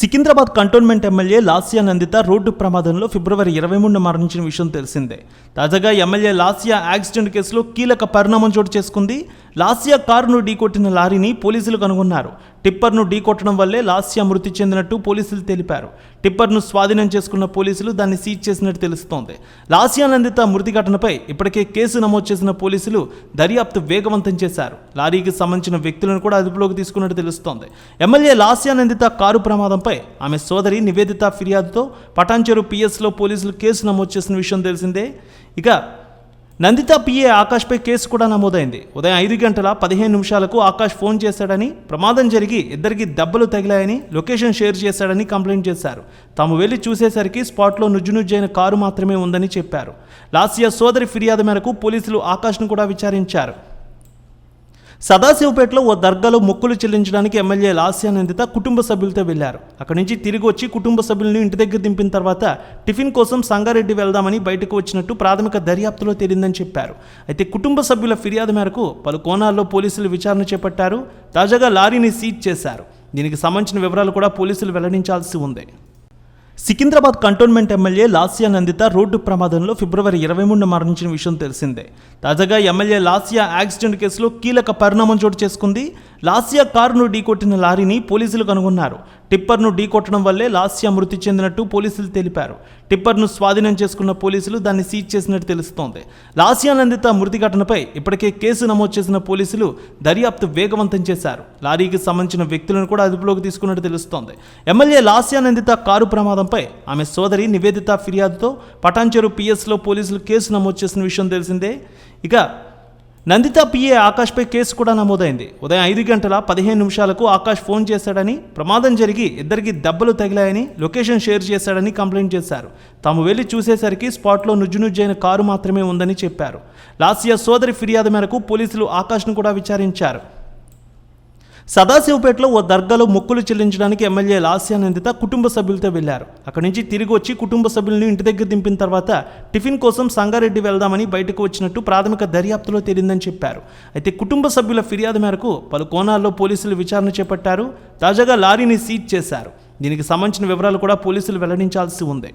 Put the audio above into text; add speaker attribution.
Speaker 1: Secunderabad cantonment MLA Lasya Nanditha road ప్రమాదంలో ఫిబ్రవరి ఇరవై మూడున మరణించిన విషయం తెలిసిందే. తాజాగా ఎమ్మెల్యే లాస్యా యాక్సిడెంట్ కేసులో కీలక పరిణామం చోటు చేసుకుంది. లాసియా కారును ఢీకొట్టిన లారీని పోలీసులు కనుగొన్నారు. టిప్పర్ను ఢీకొట్టడం వల్లే లాస్యా మృతి చెందినట్టు పోలీసులు తెలిపారు. టిప్పర్ను స్వాధీనం చేసుకున్న పోలీసులు దాన్ని సీజ్ చేసినట్టు తెలుస్తోంది. లాస్యా నందిత మృతి ఘటనపై ఇప్పటికే కేసు నమోదు చేసిన పోలీసులు దర్యాప్తు వేగవంతం చేశారు. లారీకి సంబంధించిన వ్యక్తులను కూడా అదుపులోకి తీసుకున్నట్టు తెలుస్తోంది. ఎమ్మెల్యే లాస్యా నందిత కారు ప్రమాదంపై ఆమె సోదరి నివేదిత ఫిర్యాదుతో పటాన్చెరు పిఎస్లో పోలీసులు కేసు నమోదు చేసిన విషయం తెలిసిందే. ఇక నందిత పిఏ ఆకాష్పై కేసు కూడా నమోదైంది. ఉదయం ఐదు గంటల పదిహేను నిమిషాలకు ఆకాష్ ఫోన్ చేశాడని ప్రమాదం జరిగి ఇద్దరికి దెబ్బలు తగిలాయని లొకేషన్ షేర్ చేశాడని కంప్లైంట్ చేశారు. తాము వెళ్ళి చూసేసరికి స్పాట్లో నుజ్జునుజ్జైన కారు మాత్రమే ఉందని చెప్పారు. లాస్యా సోదరి ఫిర్యాదు మేరకు పోలీసులు ఆకాష్ను కూడా విచారించారు. సదాశివపేటలో ఓ దర్గాలో మొక్కులు చెల్లించడానికి ఎమ్మెల్యే లాస్యానందిత కుటుంబ సభ్యులతో వెళ్ళారు అక్కడి నుంచి తిరిగి వచ్చి కుటుంబ సభ్యులను ఇంటి దగ్గర దింపిన తర్వాత టిఫిన్ కోసం సంగారెడ్డి వెళ్దామని బయటకు వచ్చినట్టు ప్రాథమిక దర్యాప్తులో తేలిందని చెప్పారు. అయితే కుటుంబ సభ్యుల ఫిర్యాదు మేరకు పలు కోణాల్లో పోలీసులు విచారణ చేపట్టారు. తాజాగా లారీని సీజ్ చేశారు. దీనికి సంబంధించిన వివరాలు కూడా పోలీసులు వెల్లడించాల్సి ఉంది. Secunderabad cantonment MLA Lasya Nanditha road ప్రమాదంలో ఫిబ్రవరి ఇరవై మూడున మరణించిన విషయం తెలిసిందే. తాజాగా ఎమ్మెల్యే లాస్యా యాక్సిడెంట్ కేసులో కీలక పరిణామం చోటు చేసుకుంది. లాస్యా కారును ఢీకొట్టిన లారీని పోలీసులు కనుగొన్నారు. టిప్పర్ను ఢీకొట్టడం వల్లే లాస్యా మృతి చెందినట్టు పోలీసులు తెలిపారు. టిప్పర్ను స్వాధీనం చేసుకున్న పోలీసులు దాన్ని సీజ్ చేసినట్టు తెలుస్తోంది. లాస్యా నందిత మృతి ఘటనపై ఇప్పటికే కేసు నమోదు చేసిన పోలీసులు దర్యాప్తు వేగవంతం చేశారు. లారీకి సంబంధించిన వ్యక్తులను కూడా అదుపులోకి తీసుకున్నట్టు తెలుస్తోంది. ఎమ్మెల్యే లాస్యా నందిత కారు ప్రమాదంపై ఆమె సోదరి నివేదిత ఫిర్యాదుతో పటాన్చెరు పిఎస్లో పోలీసులు కేసు నమోదు చేసిన విషయం తెలిసిందే. ఇక నందిత పిఏ ఆకాష్పై కేసు కూడా నమోదైంది. ఉదయం ఐదు గంటల పదిహేను నిమిషాలకు ఆకాష్ ఫోన్ చేశాడని ప్రమాదం జరిగి ఇద్దరికి దెబ్బలు తగిలాయని లొకేషన్ షేర్ చేశాడని కంప్లైంట్ చేశారు. తాము వెళ్ళి చూసేసరికి స్పాట్లో నుజ్జునుజ్జైన కారు మాత్రమే ఉందని చెప్పారు. లాసియా సోదరి ఫిర్యాదు మేరకు పోలీసులు ఆకాష్ను కూడా విచారించారు. సదాశివపేటలో ఓ దర్గాలో మొక్కులు చెల్లించడానికి ఎమ్మెల్యే లాస్యానందిత కుటుంబ సభ్యులతో వెళ్ళారు అక్కడి నుంచి తిరిగి వచ్చి కుటుంబ సభ్యులను ఇంటి దగ్గర దింపిన తర్వాత టిఫిన్ కోసం సంగారెడ్డి వెళ్దామని బయటకు వచ్చినట్టు ప్రాథమిక దర్యాప్తులో తేలిందని చెప్పారు. అయితే కుటుంబ సభ్యుల ఫిర్యాదు మేరకు పలు కోణాల్లో పోలీసులు విచారణ చేపట్టారు. తాజాగా లారీని సీజ్ చేశారు. దీనికి సంబంధించిన వివరాలు కూడా పోలీసులు వెల్లడించాల్సి ఉంది.